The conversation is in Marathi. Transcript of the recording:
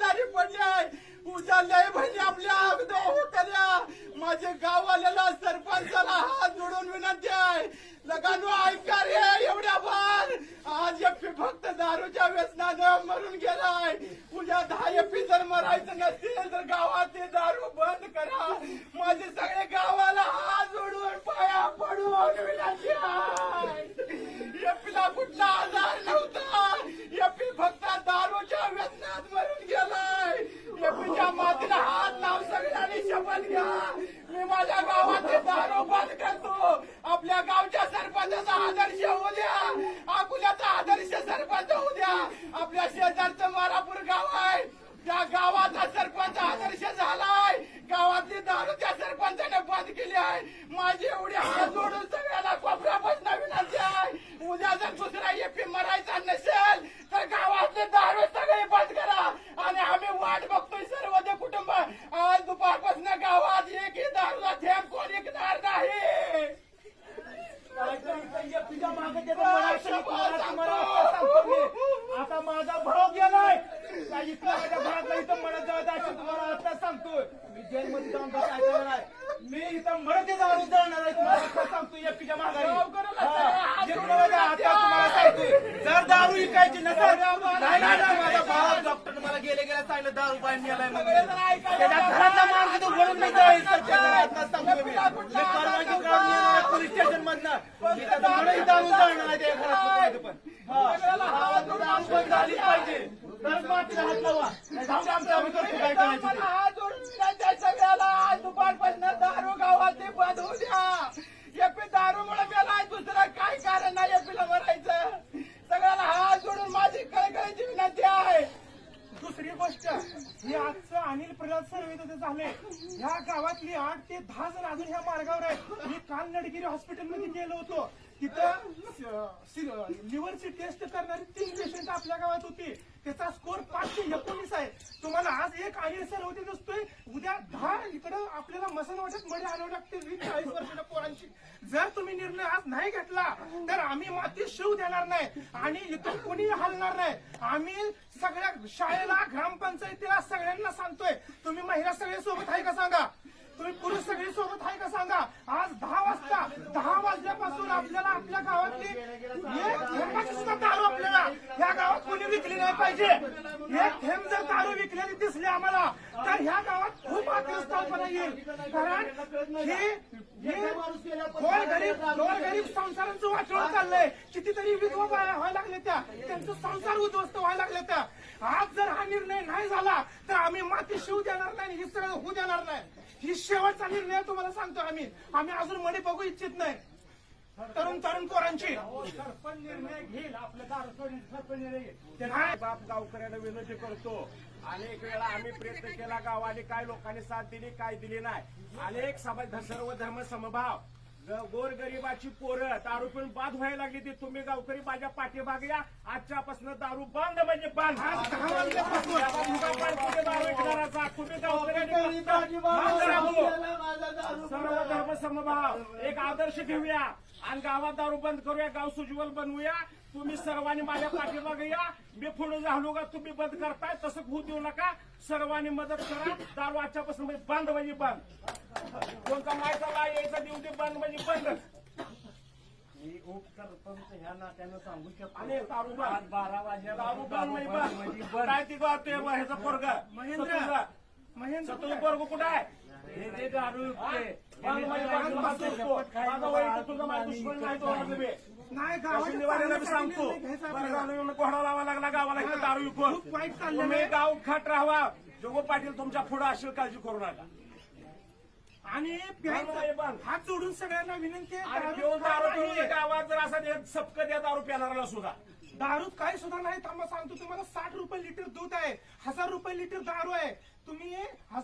आजारी पडले उजाडले म्हणजे आपल्या अगदी होत्या. माझे गाववाल्याला सरपंचाला हात जोडून विनंती आहे. लगानो ऐका रे एवढ्या बार. आज एपी फक्त दारूच्या व्यसनानं मरून गेलाय. उद्या दहा एपी जर मरायचं नसतील तर गावात ते दारू बंद करा. माझे सगळे गावाला हात जोडून पाया पडून विनंती आहे. एपीला कुठला आजार नव्हता एपी फक्त दारूच्या व्यसनात मरून गेलाय एपीच्या मातीला हात लावून सगळ्यांनी शपथ घ्या मी माझ्या गावात ते दारू बंद करतो आपल्या गावच्या सरपंचाचा आदर्श होऊ द्या अकोल्याचा आदर्श सरपंच होऊ द्या आपल्या शेजारचं मारापूर गाव आहे त्या गावाचा सरपंच आदर्श झालाय गावातली दारू त्या सरपंचाने बंद केली आहे माझी एवढी हात जोडून सगळ्यांना कोपऱ्यापासून विनंती आहे उद्या जर दुसरा एपी मरायचा नसेल तर गावातले दारू सगळे बंद करा. आणि आम्ही वाट बघतोय सर्व ते कुटुंब. आज दुपारपासून गावात एकही दारूचा थेंब कोण विकणार नाही. मला आता माझा भाव गेलाय. इथं माझ्या भावातला इथं म्हणत जात अशी तुम्हाला आता सांगतोय. मी जेलमध्ये जाऊन बस ऐकणार आहे. मी इथं जाऊन जाणार आहे. तुम्हाला सांगतो माघारी. जे तुम्हाला सांगतोय जर दारू विकायची नसेल माझा भाव डॉक्टर मला गेले गेल्या सांगितलं दारू पाणी नेलाय. त्याच्या घरातला मार्ग तो भरून नाही जाईल सांगतो मी. करून येणार पोलीस स्टेशन मधनं मी त्याचा म्हणून जाऊन जाणार आहे त्या घरात पण. हा. दारू बंद झाली पाहिजे. मातीला हात लावा. आमचं आम्ही करतो? काय करायचं ते. मला हात जोडून विनंती आहे सगळ्याला आज दुपारपासून दारू गावात ते बंद होऊ द्या एपी दारू मुळे गेलाय दुसरं काय कारण नाही एपीला भरायचं सगळ्याला हात जोडून माझी कळकळीची विनंती आहे दुसरी गोष्ट हे आजचं अनिल प्रल्हाद सर्वे तिथे झाले ह्या गावातली आठ ते दहा जण अजून ह्या मार्गावर आहेत. मी काल नडगिरी हॉस्पिटलमध्ये गेलो होतो. तिथं लिव्हरची टेस्ट करणारी तीन पेशंट आपल्या गावात होती. त्याचा स्कोर पाचशे एकोणीस आहे. तुम्हाला आज एक अनिल सर होते दिसतोय. उद्या दहा इकडं आपल्याला मसन वाटत मध्ये आणावं लागते वीस चाळीस वर्षाच्या पोरांची जर तुम्ही निर्णय आज नाही घेतला तर आम्ही माती शिव देणार नाही आणि इथून कुणी हलणार नाही. आम्ही सगळ्या शाळेला ग्रामपंचायतीला सगळ्यांना सांगतोय तुम्ही महिला सगळे सोबत आहे का सांगा? तुम्ही पुरुष सगळी सोबत आहे का सांगा? आज दहा वाजता दहा वाजल्यापासून आपल्याला आपल्या गावातली सुद्धा दारू आपल्याला. कोणी विकली नाही पाहिजे. एक थेंब जर दारू विकलेली दिसली आम्हाला तर ह्या गावात खूप अग्रस्थानपणा येईल. कारण गरीब गरीब संसारांचं वाटोळ चाललंय. कितीतरी विधवा व्हायला लागले त्या. त्यांचं संसार उद्ध्वस्त व्हायला लागले त्या. आज जर हा निर्णय नाही झाला तर आम्ही माती शिवू देणार नाही हे सगळं होऊ देणार नाही. ही शेवटचा निर्णय तुम्हाला सांगतो आम्ही. आम्ही अजून मणी बघू इच्छित नाही. तरुण तरुण पोरांची. सरपंच निर्णय घेईल आपल्या दारू सोडण्याचा सरपंच निर्णय घेईल. ते नाही. नाही बाप गावकऱ्यांना विनंती करतो. अनेक वेळा आम्ही प्रयत्न केला गावाने काय लोकांनी साथ दिली काय दिली नाही. अनेक समाज सर्व धर्म समभाव. गोरगरिबाची पोरं दारू पिऊन बाद व्हायला लागली ती तुम्ही गावकरी माझ्या पाठीमागे या आजच्यापासून दारू बंद म्हणजे बंद पण दारू विकणाराचा तुम्ही. सर्व धर्म समभाव एक आदर्श घेऊया आणि गावात दारू बंद करूया गाव सुज्वल बनवूया तुम्ही सर्वांनी माझ्या पाठीमागे या मी पुढे झालो का तुम्ही बंद करताय तसं होऊ देऊ नका सर्वांनी मदत करा दारू आजच्यापासून म्हणजे बंद म्हणजे बंद कोणता मायकाला यायचा देऊ दे बंद म्हणजे बंद. मी उपसरपंच ह्या नात्यानं सांगू शकतो. आणि दारू बंद आज बारा वाजल्याला दारू बंद म्हणजे बंद. म्हणजे बंद. बंद. काय ती गं ते ह्याचा पोरग? महेंद्र. महेंद्र सतुज पोरग कुठं आहे? हे जे दारू विकते, बंद हे म्हणजे जे बंद दारू बंद विकते, करतो. शपथ खायला माझा वैयक्तिक बाळा, तुझा माझा आणि दुश्मन इकडे नाही तो माझा बे. नाही गावाच्या गावाच्या मी सांगतो. निर्णय घ्यायचा बरं आपल्याला. झालं येऊन घोडा लावा लागला गावाला इकडे दारू खूप वाईट तुम्ही. गाव खाट राहावा. जोगो पाटील तुमच्यापुढे असेल काळजी करू नका. आणि प्यायचं. हात जोडून सगळ्यांना विनंती आहे आणि दारू दारू गावात जर असं देत सबक द्या दारू पिणाराला सुद्धा. दारूत काही सुद्धा नाही थांबा सांगतो तुम्हाला. साठ रुपये लिटर दूध आहे हजार रुपये लिटर दारू आहे. तुम्ही हजार